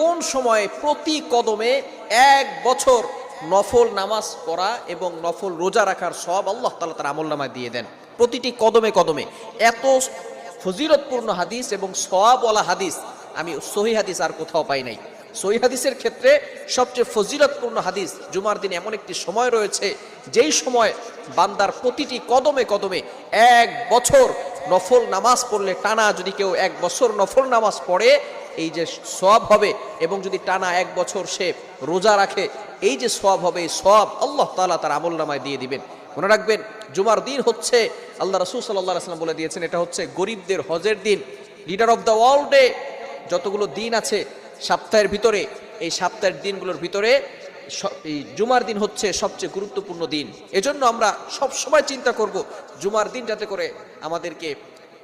কোন সময়ে প্রতি কদমে এক বছর নফল নামাজ পড়া এবং নফল রোজা রাখার সব আল্লাহ তালা তার আমল নামায় দিয়ে দেন। প্রতিটি কদমে কদমে। এত ফজিরতপূর্ণ হাদিস এবং সওয়াবওয়ালা হাদিস আমি সহি হাদিস আর কোথাও পাই নাই। সহি হাদিসের ক্ষেত্রে সবচেয়ে ফজিলতপূর্ণ হাদিস জুমার দিন এমন একটি সময় রয়েছে, যেই সময় বান্দার প্রতিটি কদমে কদমে এক বছর নফল নামাজ পড়লে টানা যদি কেউ এক বছর নফল নামাজ পড়ে এই যে সব হবে এবং যদি টানা এক বছর সে রোজা রাখে, এই যে সব হবে সব আল্লাহ তাআলা তার আমল নামায় দিয়ে দিবেন। মনে রাখবেন, জুমার দিন হচ্ছে, আল্লাহ রসুল সাল্লাহ আসলাম বলে দিয়েছেন, এটা হচ্ছে গরিবদের হজের দিন। লিডার অফ দ্য ওয়ার্ল্ডে যতগুলো দিন আছে, সপ্তাহের ভিতরে, এই সপ্তাহের দিনগুলোর ভিতরে এই জুমার দিন হচ্ছে সবচেয়ে গুরুত্বপূর্ণ দিন। এজন্য আমরা সব সময় চিন্তা করব, জুমার দিন যাতে করে আমাদেরকে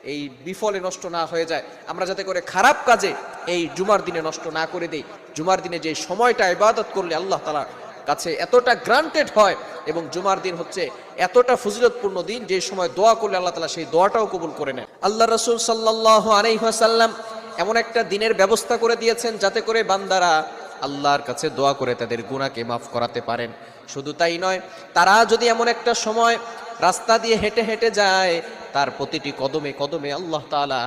এই বিফলে নষ্ট না হয়ে যায়। আমরা যাতে করে খারাপ কাজে এই জুমার দিনে নষ্ট না করে দেই। জুমার দিনে যে সময়টা ইবাদত করলে আল্লাহ তালা কাছে এতটা গ্রান্টেড হয় এবং জুমার দিন হচ্ছে এতটা ফজিলতপূর্ণ দিন যে সময় দোয়া করলে আল্লাহ তালা সেই দোয়াটাও কবুল করে নেন। আল্লাহ রসুল সাল্লাহ আলাইহাসাল্লাম এমন একটা দিনের ব্যবস্থা করে দিয়েছেন যাতে করে বান্দারা আল্লাহর কাছে দোয়া করে তাদের গুণাকে মাফ করাতে পারেন। শুধু তাই নয়, তারা যদি এমন একটা সময় রাস্তা দিয়ে হেঁটে হেঁটে যায় তার প্রতিটি কদমে কদমে আল্লাহ তালা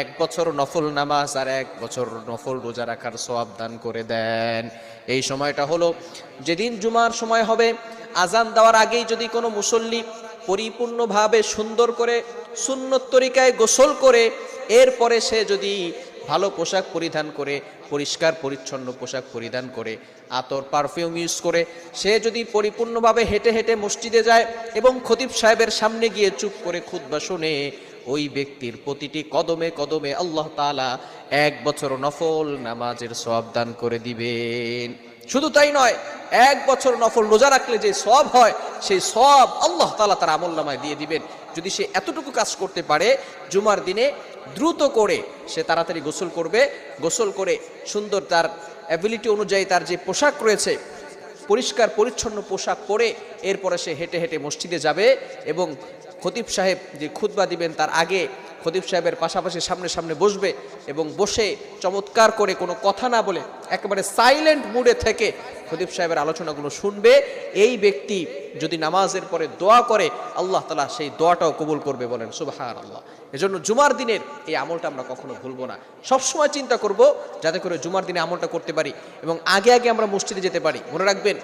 এক বছর নফল নামাজ আর এক বছর নফল রোজা রাখার সবাব দান করে দেন। এই সময়টা হলো, যেদিন জুমার সময় হবে আজান দেওয়ার আগেই যদি কোনো মুসল্লি পরিপূর্ণভাবে সুন্দর করে সুন্নত তরিকায় গোসল করে, এরপরে সে যদি ভালো পোশাক পরিধান করে, পরিষ্কার, পরিচ্ছন্ন পোশাক পরিধান করে, আতর পারফিউম ইউজ করে। সে যদি পরিপূর্ণভাবে হেঁটে হেঁটে মসজিদে যায় এবং খতিব সাহেবের সামনে গিয়ে চুপ করে খুদ্ শুনে ওই ব্যক্তির প্রতিটি কদমে কদমে আল্লাহ তাআলা এক বছর নফল নামাজের সব দান করে দিবেন। শুধু তাই নয়, এক বছর নফল রোজা রাখলে যে সব হয়, সেই সব আল্লাহ তাআলা তার আমল নামায় দিয়ে দিবেন। যদি সে এতটুকু কাজ করতে পারে, জুমার দিনে দ্রুত করে সে তাড়াতাড়ি গোসল করবে। গোসল করে সুন্দর তার অ্যাবিলিটি অনুযায়ী তার যে পোশাক রয়েছে, পরিষ্কার পরিচ্ছন্ন পোশাক পরে এরপরে সে হেঁটে হেঁটে মসজিদে যাবে এবং খতিব সাহেব যে খুতবা দিবেন, তার আগে খতিব সাহেবের পাশাপাশি সামনে সামনে বসবে এবং বসে চমৎকার করে কোনো কথা না বলে একেবারে সাইলেন্ট মুডে থেকে খতিব সাহেবের আলোচনাগুলো শুনবে। এই ব্যক্তি যদি নামাজের পরে দোয়া করে, আল্লাহ তালা সেই দোয়াটাও কবুল করবে বলেন সুবাহান আল্লাহ এজন্য জুমার দিনের এই আমলটা আমরা কখনো ভুলবো না। সবসময় চিন্তা করব যাতে করে জুমার দিনে আমলটা করতে পারি এবং আগে আগে আমরা মসজিদে যেতে পারি। মনে রাখবেন,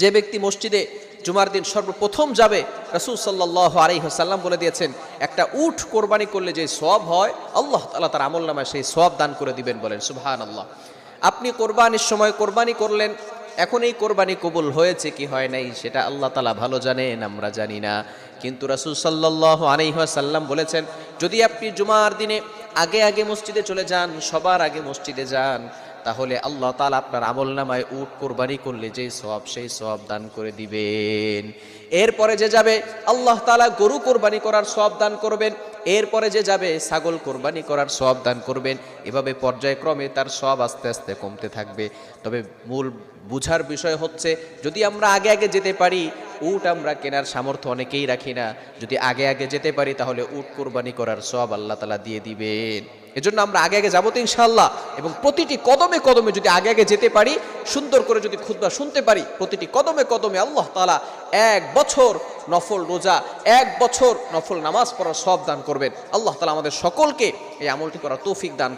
যে ব্যক্তি মসজিদে জুমার দিন সর্বপ্রথম যাবে রাসূল সাল্লাহ আলাইসাল্লাম বলে দিয়েছেন, একটা উঠ কোরবানি করলে যে সব হয়, আল্লাহ তালা তার আমল নামায় সেই সব দান করে দিবেন বলেন সুবহান আল্লাহ আপনি কোরবানির সময় কোরবানি করলেন, এখন এই কোরবানি কবুল হয়েছে কি হয় নাই, সেটা আল্লাহ তালা ভালো জানেন, আমরা জানি না। কিন্তু রাসূল সাল্লাহ আলাইসাল্লাম বলেছেন, যদি আপনি জুমার দিনে আগে আগে মসজিদে চলে যান, সবার আগে মসজিদে যান তাহলে আল্লাহ তাআলা আপনার আমল নামায় উট কোরবানি করলে যে সব সেই সব দান করে দিবেন। এরপরে যে যাবে, আল্লাহ তালা গরু কোরবানি করার সব দান করবেন। এরপরে যে যাবে, ছাগল কোরবানি করার সব দান করবেন। এভাবে পর্যায়ক্রমে তার সব আস্তে আস্তে কমতে থাকবে। তবে মূল বুঝার বিষয় হচ্ছে, যদি আমরা আগে আগে যেতে পারি, উট আমরা কেনার সামর্থ্য অনেকেই রাখি না। যদি আগে আগে যেতে পারি, তাহলে উট কোরবানি করার সব আল্লাহ তালা দিয়ে দিবেন। এজন্য আমরা আগে আগে যাব তো ইনশাল্লাহ এবং প্রতিটি কদমে কদমে যদি আগে আগে যেতে পারি, সুন্দর করে যদি খুদ্া শুনতে পারি, প্রতিটি কদমে কদমে আল্লাহ তালা এক বছর নফল রোজা, এক বছর নফল নামাজ পড়ার সব দান করবেন। আল্লাহ তালা আমাদের সকলকে এই আমলটি করার তৌফিক দান